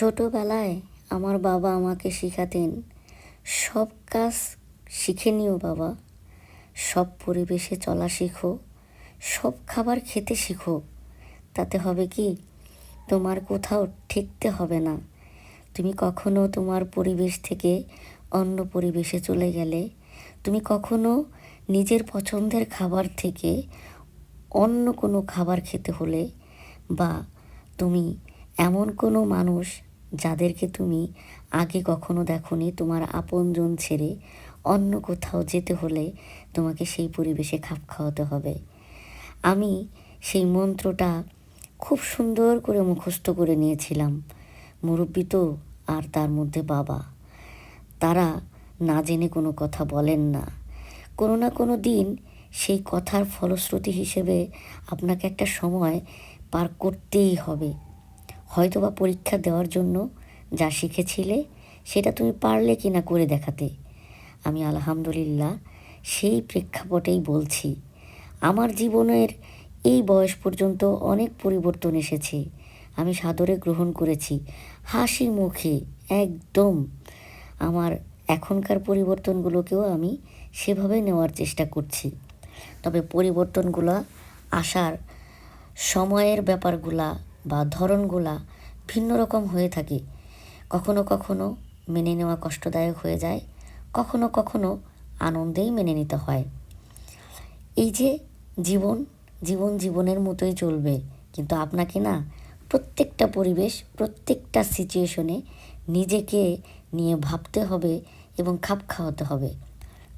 ছোটোবেলায় আমার বাবা আমাকে শেখাতেন, সব কাজ শিখে নিও বাবা, সব পরিবেশে চলা শেখো, সব খাবার খেতে শিখো, তাতে হবে কি? তোমার কোথাও ঠেকতে হবে না। তুমি কখনো তোমার পরিবেশ থেকে অন্য পরিবেশে চলে গেলে, তুমি কখনো নিজের পছন্দের খাবার থেকে অন্য কোনো খাবার খেতে হলে বা তুমি এমন কোনো মানুষ যাদেরকে তুমি আগে কখনো দেখোনি, তোমার আপনজন ছেড়ে অন্য কোথাও যেতে হলে তোমাকে সেই পরিবেশে খাপ খাওয়াতে হবে। আমি সেই মন্ত্রটা খুব সুন্দর করে মুখস্থ করে নিয়েছিলাম, মুরব্বী তো আর তার মধ্যে বাবা। তারা না জেনে কোনো কথা বলেন না। কোনো না কোনো দিন সেই কথার ফলশ্রুতি হিসেবে আপনাকে একটা সময় পার করতেই হবে। হয়তোবা পরীক্ষা দেওয়ার জন্য যা শিখেছিলে, সেটা তুমি পারলে কি না করে দেখাতে। আমি আলহামদুলিল্লাহ সেই প্রেক্ষাপটেই বলছি, আমার জীবনের এই বয়স পর্যন্ত অনেক পরিবর্তন এসেছে। আমি সাদরে গ্রহণ করেছি, হাসি মুখে, একদম। আমার এখনকার পরিবর্তনগুলোকেও আমি সেভাবে নেওয়ার চেষ্টা করছি। তবে পরিবর্তনগুলো আসার সময়ের ব্যাপারগুলা বা ধরনগুলা ভিন্ন রকম হয়ে থাকে। কখনো কখনো মেনে নেওয়া কষ্টদায়ক হয়ে যায়, কখনো কখনো আনন্দেই মেনে নিতে হয়। এই যে জীবন জীবন জীবনের মতোই চলবে, কিন্তু আপনাকে না প্রত্যেকটা পরিবেশ, প্রত্যেকটা সিচুয়েশনে নিজেকে নিয়ে ভাবতে হবে এবং খাপ খাওয়াতে হবে।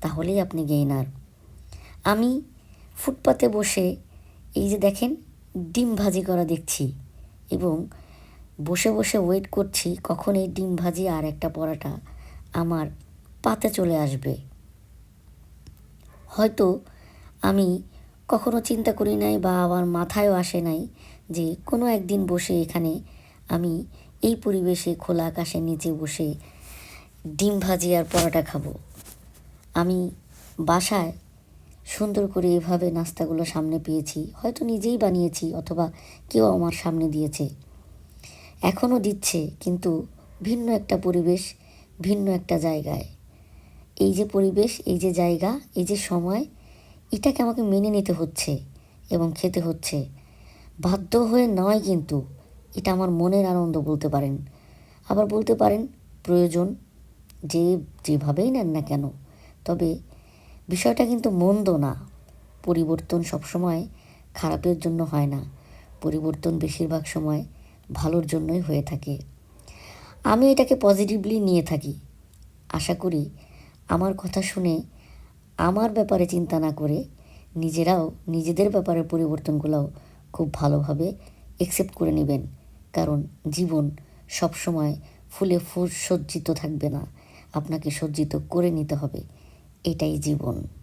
তাহলেই আপনি গেইনার আমি ফুটপাতে বসে এই যে দেখেন, ডিম ভাজি করা দেখছি। এবং বসে বসে ওয়েট করছি কখন এই ডিম ভাজি আর একটা পরাটা আমার পাতে চলে আসবে। হয়তো আমি কখনো চিন্তা করি নাই বা আমার মাথায়ও আসে নাই যে কোনো একদিন বসে এখানে আমি এই পরিবেশে খোলা আকাশের নিচে বসে ডিম ভাজি আর পরোটা খাব। আমি বাসায় সুন্দর করে এভাবে নাস্তাগুলো সামনে পেয়েছি। হয়তো নিজেই বানিয়েছি অথবা কেউ আমার সামনে দিয়েছে। এখনও দিচ্ছে, কিন্তু ভিন্ন একটা পরিবেশ, ভিন্ন একটা জায়গায়। এই যে পরিবেশ, এই যে জায়গা, এই যে সময়, এটাকে আমাকে মেনে নিতে হচ্ছে এবং খেতে হচ্ছে। বাধ্য হয়ে নয় কিন্তু, এটা আমার মনের আনন্দ বলতে পারেন। আবার বলতে পারেন, প্রয়োজন যে যেভাবেই নেন না কেন, তবে বিষয়টা কিন্তু মন্দ না। পরিবর্তন সবসময় খারাপের জন্য হয় না। পরিবর্তন বেশিরভাগ সময় ভালোর জন্যই হয়ে থাকে। আমি এটাকে পজিটিভলি নিয়ে থাকি। আশা করি আমার কথা শুনে আমার ব্যাপারে চিন্তা না করে নিজেরাও নিজেদের ব্যাপারে পরিবর্তনগুলোও খুব ভালোভাবে একসেপ্ট করে নেবেন। কারণ জীবন সবসময় ফুলে ফুল সজ্জিত থাকবে না। আপনাকে সজ্জিত করে নিতে হবে। এটাই জীবন।